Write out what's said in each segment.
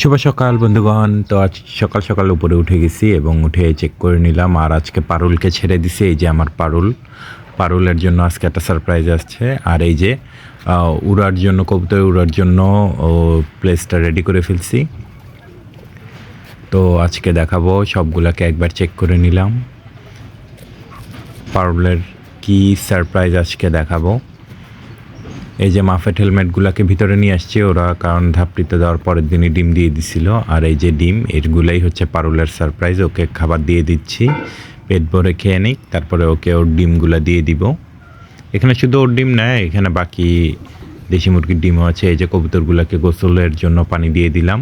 শুভ সকাল, বন্ধুগণ। তো আজ সকাল সকাল উপরে উঠে গেছি এবং উঠে চেক করে নিলাম আর আজকে পারুলকে ছেড়ে দিছি, এই যে আমার পারুল। পারুলের জন্য আজকে একটা সারপ্রাইজ আসছে। আর এই যে উড়ার জন্য কবুতর উড়ার জন্য প্লেসটা রেডি করে ফেলছি। তো আজকে দেখাবো, সবগুলোকে একবার চেক করে নিলাম। পারুলের কি সারপ্রাইজ আজকে দেখাবো। এই যে মাফেট হেলমেটগুলোকে ভিতরে নিয়ে আসছে, ওরা কারণ ধাপড়িতে দেওয়ার পরের দিনই ডিম দিয়ে দিছিল। আর এই যে ডিম, এরগুলাই হচ্ছে পারুলের সারপ্রাইজ, ওকে খাবার দিয়ে দিচ্ছি। পেট ভরে খেয়ে নিক, তারপরে ওকে ওর ডিমগুলো দিয়ে দিব। এখানে শুধু ওর ডিম নেয়, এখানে বাকি দেশি মুরগির ডিমও আছে। এই যে কবুতরগুলোকে গোসলের জন্য পানি দিয়ে দিলাম।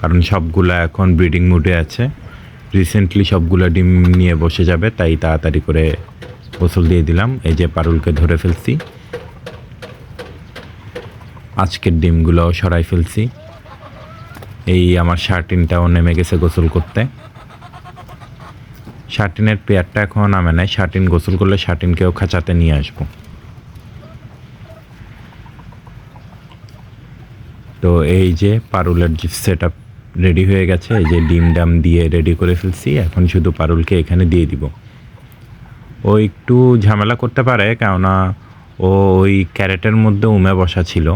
কারণ সবগুলা এখন ব্রিডিং মুডে আছে। রিসেন্টলি সবগুলো ডিম নিয়ে বসে যাবে, তাই তাড়াতাড়ি করে গোসল দিয়ে দিলাম। এই যে পারুলকে ধরে ফেলছি। আজকের ডিমগুলোও সরাই ফেলছি। এই আমার শার্টিনটাও নেমে গেছে গোসল করতে। শার্টিনের পেয়ারটা এখন নামে নাই। শার্টিন গোসল করলে শার্টিনকেও খাঁচাতে নিয়ে আসব। তো এই যে পারুলের যে সেট আপ রেডি হয়ে গেছে, এই যে ডিম ডাম দিয়ে রেডি করে ফেলছি। এখন শুধু পারুলকে এখানে দিয়ে দিব। ও একটু ঝামেলা করতে পারে, কেননা ও ওই ক্যারেটের মধ্যে উমে বসা ছিল।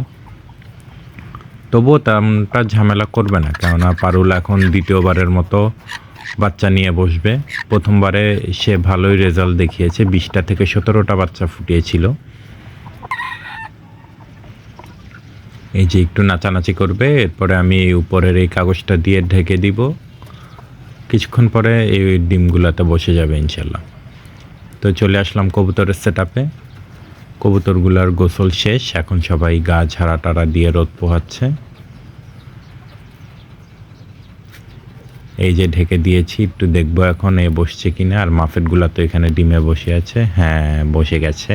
তবুও তেমনটা ঝামেলা করবে না। কেননা পারুল এখন দ্বিতীয়বারের মতো বাচ্চা নিয়ে বসবে। প্রথমবারে সে ভালোই রেজাল্ট দেখিয়েছে। বিশটা থেকে সতেরোটা বাচ্চা ফুটিয়েছিল। এই যে একটু নাচানাচি করবে, এরপরে আমি উপরের এই কাগজটা দিয়ে ঢেকে দিব। কিছুক্ষণ পরে এই ডিমগুলোতে বসে যাবে ইনশাল্লাহ। তো চলে আসলাম কবুতরের সেট আপে কবুতরগুলার গোসল শেষ, এখন সবাই গা ঝাড়া টাড়া দিয়ে রোদ পোহাচ্ছে। এই যে ঢেকে দিয়েছি, একটু দেখব এখন এ বসছে কিনা, আর মাফেটগুলা তো এখানে ডিমে বসে আছে। হ্যাঁ বসে গেছে।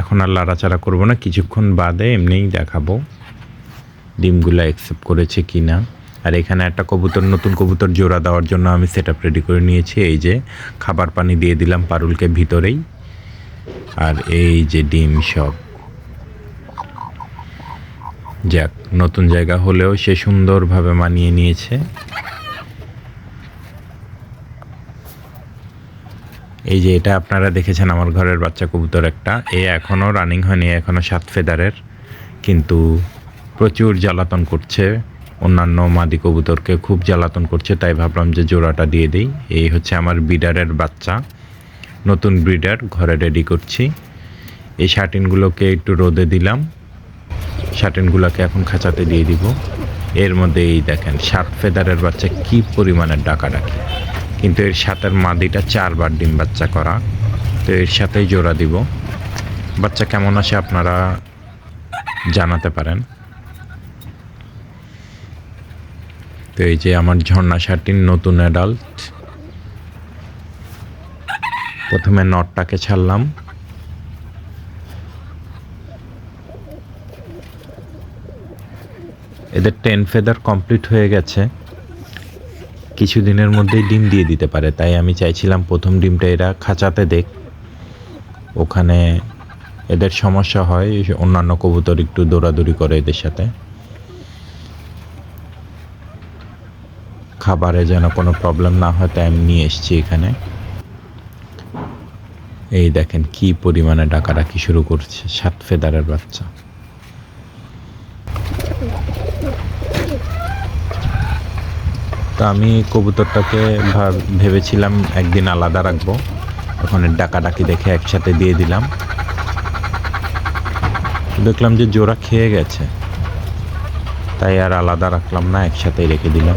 এখন আর লাড়াচাড়া করব না, কিছুক্ষণ বাদে এমনিই দেখাবো ডিমগুলো অ্যাকসেপ্ট করেছে কি না আর এখানে একটা কবুতর, নতুন কবুতর জোড়া দেওয়ার জন্য আমি সেট রেডি করে নিয়েছি। এই যে খাবার পানি দিয়ে দিলাম পারুলকে ভিতরেই। আর এই যে ডিম সব। যাক, নতুন জায়গা হলেও সে সুন্দরভাবে মানিয়ে নিয়েছে। এই যে এটা আপনারা দেখেছেন আমার ঘরের বাচ্চা কবুতর একটা। এ এখনও রানিং হয়নি এখনও সাত ফেদারের কিন্তু প্রচুর জ্বালাতন করছে। অন্যান্য মাদি কবুতরকে খুব জ্বালাতন করছে, তাই ভাবলাম যে জোড়াটা দিয়ে দিই। এই হচ্ছে আমার বিডারের বাচ্চা। নতুন ব্রিডার ঘরে রেডি করছি। এই শার্টিনগুলোকে একটু রোদে দিলাম। শার্টিনগুলোকে এখন খাঁচাতে দিয়ে দিব। এর মধ্যে এই দেখেন, সাত ফেদারের বাচ্চা কি পরিমাণের ডাকাডাকি। কিন্তু এর সাথের মাদিটা চারবার ডিম বাচ্চা করা। তো এর সাথেই জোড়া দিব। বাচ্চা কেমন আসে আপনারা জানাতে পারেন। তো এই যে আমার ঝর্ণা শার্টিন নতুন অ্যাডাল্ট প্রথমে নটটাকে ছাড়লাম। এদের টেন ফেদার কমপ্লিট হয়ে গেছে। কিছুদিনের মধ্যেই ডিম দিয়ে দিতে পারে, তাই আমি চাইছিলাম প্রথম ডিমটা এরা খাঁচাতে দেখ। ওখানে এদের সমস্যা হয়, অন্যান্য কবুতর একটু দৌড়াদৌড়ি করে এদের সাথে। খাবারে যেন কোনো প্রবলেম না হয়, তাই আমি নিয়ে এসেছি এখানে। এই দেখেন কি পরিমাণে ডাকাডাকি শুরু করছে, সাত ফেদারের বাচ্চা। তো আমি কবুতরটাকে ভাব- ভেবেছিলাম একদিন আলাদা রাখব। ওখানে ডাকাডাকি দেখে একসাথে দিয়ে দিলাম। দেখলাম যে জোড়া খেয়ে গেছে। তাই আর আলাদা রাখলাম না, একসাথেই রেখে দিলাম।